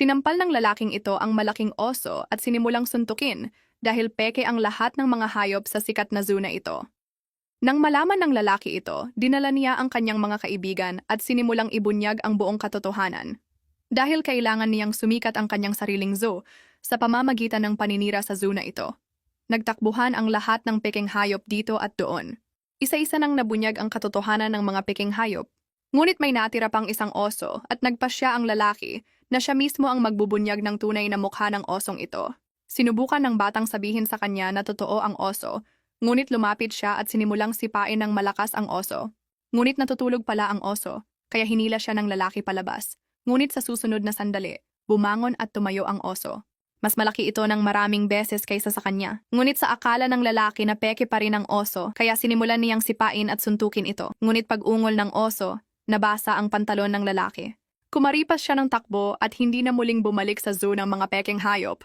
Sinampal ng lalaking ito ang malaking oso at sinimulang suntukin dahil peke ang lahat ng mga hayop sa sikat na zoo na ito. Nang malaman ng lalaki ito, dinala niya ang kanyang mga kaibigan at sinimulang ibunyag ang buong katotohanan. Dahil kailangan niyang sumikat ang kanyang sariling zoo sa pamamagitan ng paninira sa zoo na ito. Nagtakbuhan ang lahat ng peking hayop dito at doon. Isa-isa nang nabunyag ang katotohanan ng mga peking hayop. Ngunit may natira pang isang oso at nagpasya ang lalaki na siya mismo ang magbubunyag ng tunay na mukha ng osong ito. Sinubukan ng batang sabihin sa kanya na totoo ang oso, ngunit lumapit siya at sinimulang sipain ng malakas ang oso. Ngunit natutulog pala ang oso, kaya hinila siya ng lalaki palabas. Ngunit sa susunod na sandali, bumangon at tumayo ang oso. Mas malaki ito ng maraming beses kaysa sa kanya. Ngunit sa akala ng lalaki na peke pa rin ang oso, kaya sinimulan niyang sipain at suntukin ito. Ngunit pag-ungol ng oso, nabasa ang pantalon ng lalaki. Kumaripas siya ng takbo at hindi na muling bumalik sa zoo ng mga pekeng hayop.